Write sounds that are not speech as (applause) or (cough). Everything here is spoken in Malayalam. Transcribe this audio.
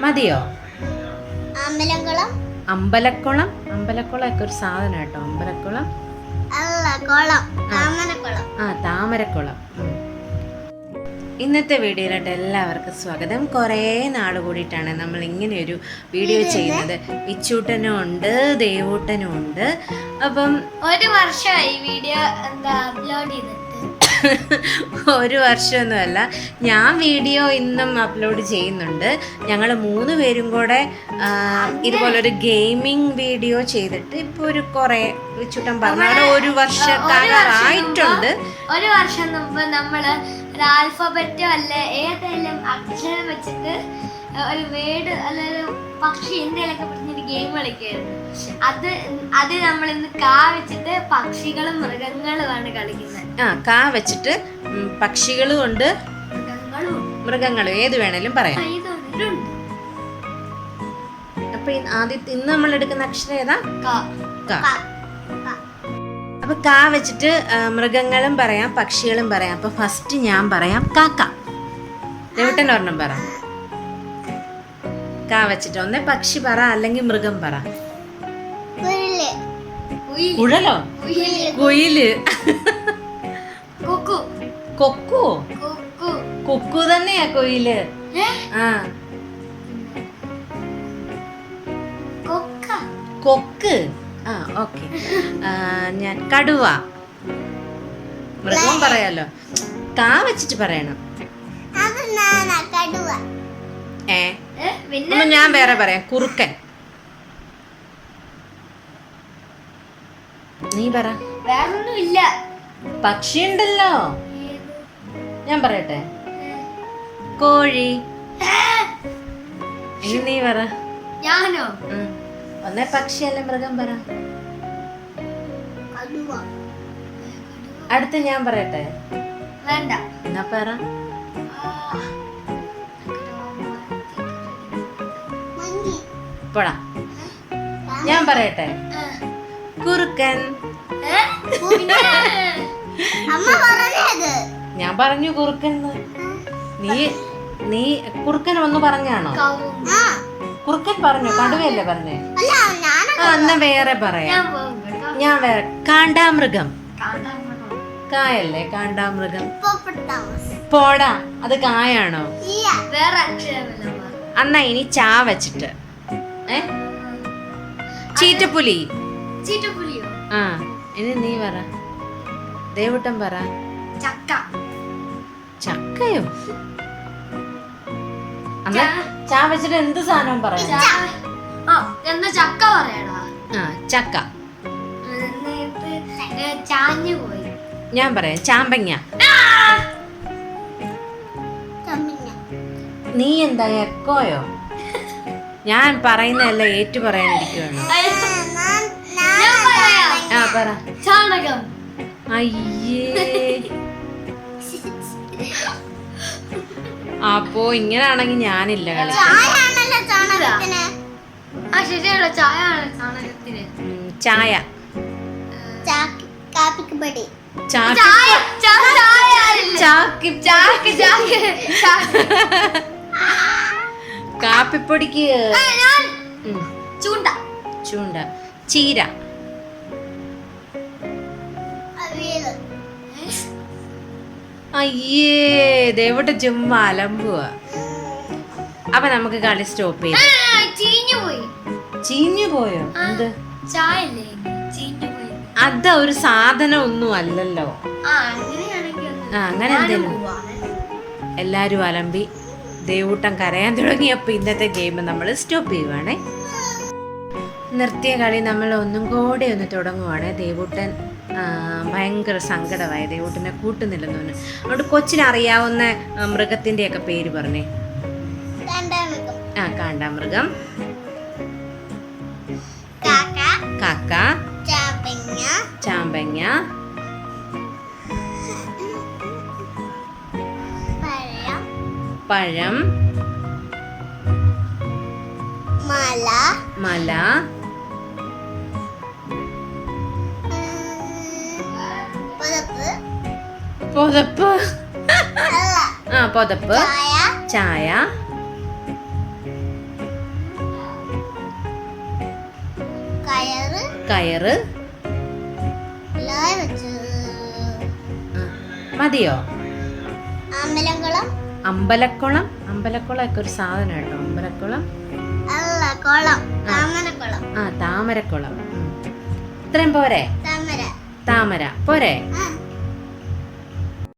മതിയോ? അമ്പലക്കുളം. അമ്പലക്കുളം? അമ്പലക്കുളം ഒക്കെ ഒരു സാധനം കേട്ടോ അമ്പലക്കുളം. ആ. താമരക്കുളം. ഇന്നത്തെ വീഡിയോയിലോട്ട് എല്ലാവർക്കും സ്വാഗതം. കുറേ നാൾ കൂടിയിട്ടാണ് നമ്മൾ ഇങ്ങനെ ഒരു വീഡിയോ ചെയ്യുന്നത്. വിച്ചൂട്ടനും ഉണ്ട് ദേവൂട്ടനും ഉണ്ട്. അപ്പം ഒരു വർഷമായി വീഡിയോ എന്താ അപ്ലോഡ് ചെയ്തിട്ട് ഒരു വർഷമൊന്നുമല്ല. ഞാൻ വീഡിയോ ഇന്നും അപ്ലോഡ് ചെയ്യുന്നുണ്ട്. ഞങ്ങൾ മൂന്ന് പേരും കൂടെ ഇതുപോലൊരു ഗെയിമിംഗ് വീഡിയോ ചെയ്തിട്ട് ഇപ്പോൾ ഒരു കുറേ ചുട്ടം പറഞ്ഞ. ഒരു വർഷക്കാലായിട്ടുണ്ട് ഒരു വർഷം മുമ്പ് നമ്മൾ ഒരു ആൽഫബറ്റോ അല്ല ഏതെങ്കിലും അക്ഷരം വെച്ചിട്ട് ഒരു വേർഡ് അല്ലെങ്കിൽ പക്ഷി എന്തെങ്കിലുമൊക്കെ പറഞ്ഞൊരു ഗെയിം കളിക്കായിരുന്നു. അത് അത് നമ്മൾ ഇന്ന് കാ വെച്ചിട്ട് പക്ഷികളും മൃഗങ്ങളുമാണ് കളിക്കുന്നത്. ആ കാ വെച്ചിട്ട് പക്ഷികളും ഉണ്ട്. മൃഗങ്ങളും ഏത് വേണേലും പറയാം. അപ്പൊ ആദ്യത്തെ ഇന്ന് നമ്മൾ എടുക്കുന്ന അക്ഷരം ഏതാ? അപ്പൊ കാ വെച്ചിട്ട് മൃഗങ്ങളും പറയാം പക്ഷികളും പറയാം. അപ്പൊ ഫസ്റ്റ് ഞാൻ പറയാം കാക്ക. ദേവട്ടൻ ഒരെണ്ണം പറ. കാ വെച്ചിട്ട്. ഒന്നേ പക്ഷി പറ അല്ലെങ്കിൽ മൃഗം പറ. കുഴലോ കുയിൽ. കുക്കു. കൊക്കു? തന്നെയാ കുയിൽ. ആ. കൊക്ക. ആ ഓക്കെ. ഞാൻ കടുവ. മൃഗം പറയാലോ. കാ വെച്ചിട്ട് പറയണം. ഏ, പിന്നെ? ഞാൻ വേറെ പറയാം. കുറുക്കൻ. നീ പറ. വേറൊന്നും ഇല്ല പക്ഷിയുണ്ടല്ലോ. ഏത്? ഞാൻ പറയട്ടെ? കോഴി. നീ പറ. ഞാനോ. ഒന്നേ പക്ഷിയല്ല മൃഗം പറ. അടുത്ത് ഞാൻ പറയട്ടെ? വേണ്ട. എന്നാ പറ. പോടാ ഞാൻ പറയട്ടെ? കുറുക്കൻ? ഞാൻ പറഞ്ഞു കുറുക്കൻ നീ നീ കുറുക്കൻ വന്ന് പറഞ്ഞാണോ. കുറുക്കൻ പറഞ്ഞു കടുവയല്ലേ പറഞ്ഞേ? ആ എന്നാ വേറെ പറയാം. ഞാൻ വേറെ കാണ്ടാമൃഗം. കായല്ലേ കാണ്ടാമൃഗം? പോടാ അത് കായാണോ? വേറെ അക്ഷരമല്ല പറ. അന്നാ ഇനി ചാ വെച്ചിട്ട്. ഏ? ചീറ്റപ്പുലി. ചീറ്റപ്പുലിയോ? ആ ഇനി നീ പറ. ദേവട്ടം പറ. ചക്ക. ചക്കയോ? അന്നാ ചാ വെച്ചിട്ട് എന്ത് സാധനവും പറയാം എന്നാ ചക്ക പറയടാ. ആ ചക്ക. ചാഞ്ഞു പോയി. ഞാൻ പറയാം ചാമ്പങ്ങ. നീ എന്താ എക്കോയോ? ഞാൻ പറയുന്നതല്ല ഏറ്റു പറയാനിരിക്കുകയാണ് ആ പറ. ചാണകം. അയ്യേ. (laughs) അപ്പോ ഇങ്ങനാണെങ്കിൽ ഞാനില്ല കളി ചായ. ചായ ചായ ചായ ചായ ചായ ചായ. ചാക്കി ചാക്ക് ചാക്ക് ചാക്ക്. കാപ്പിപ്പൊടിക്ക് ചൂണ്ട. ചൂണ്ട. ചീര. അയ്യേ ദേവട്ട് ചുമ്മാ അലമ്പുക അപ്പൊ നമുക്ക് കളി സ്റ്റോപ്പ് ചെയ്ത്. ആ, ചീഞ്ഞു പോയി? എന്ത്? അത് ഒരു സാധനം ഒന്നും അല്ലല്ലോ. ആ അങ്ങനെ എന്തെങ്കിലും. എല്ലാരും അലമ്പി. ദേവൂട്ടം കരയാൻ തുടങ്ങിയപ്പോൾ ഇന്നത്തെ ഗെയിം നമ്മൾ സ്റ്റോപ്പ് ചെയ്യുവാണേ. നിർത്തിയ കളി നമ്മൾ ഒന്നും കൂടെ ഒന്ന് തുടങ്ങുവാണ്. ദേവൂട്ടൻ ഭയങ്കര സങ്കടമായി. ദേവൂട്ടനെ കൂട്ടുന്നില്ലെന്ന് പറഞ്ഞു അതുകൊണ്ട് കൊച്ചിനറിയാവുന്ന മൃഗത്തിന്റെയൊക്കെ പേര് പറഞ്ഞേ. ആ കാണ്ടാമൃഗം. കാക്ക. പഴം. മല. മല. പുതപ്പ്. ആ പുതപ്പ്. ചായ. കയറ് മതിയോ? അമ്പലംകുളം അമ്പലക്കുളം. അമ്പലക്കുളം ഒക്കെ ഒരു സാധനം കേട്ടോ. അമ്പലക്കുളം. ആ. താമരക്കുളം. ഇത്രയും പോരെ? താമര. പോരെ?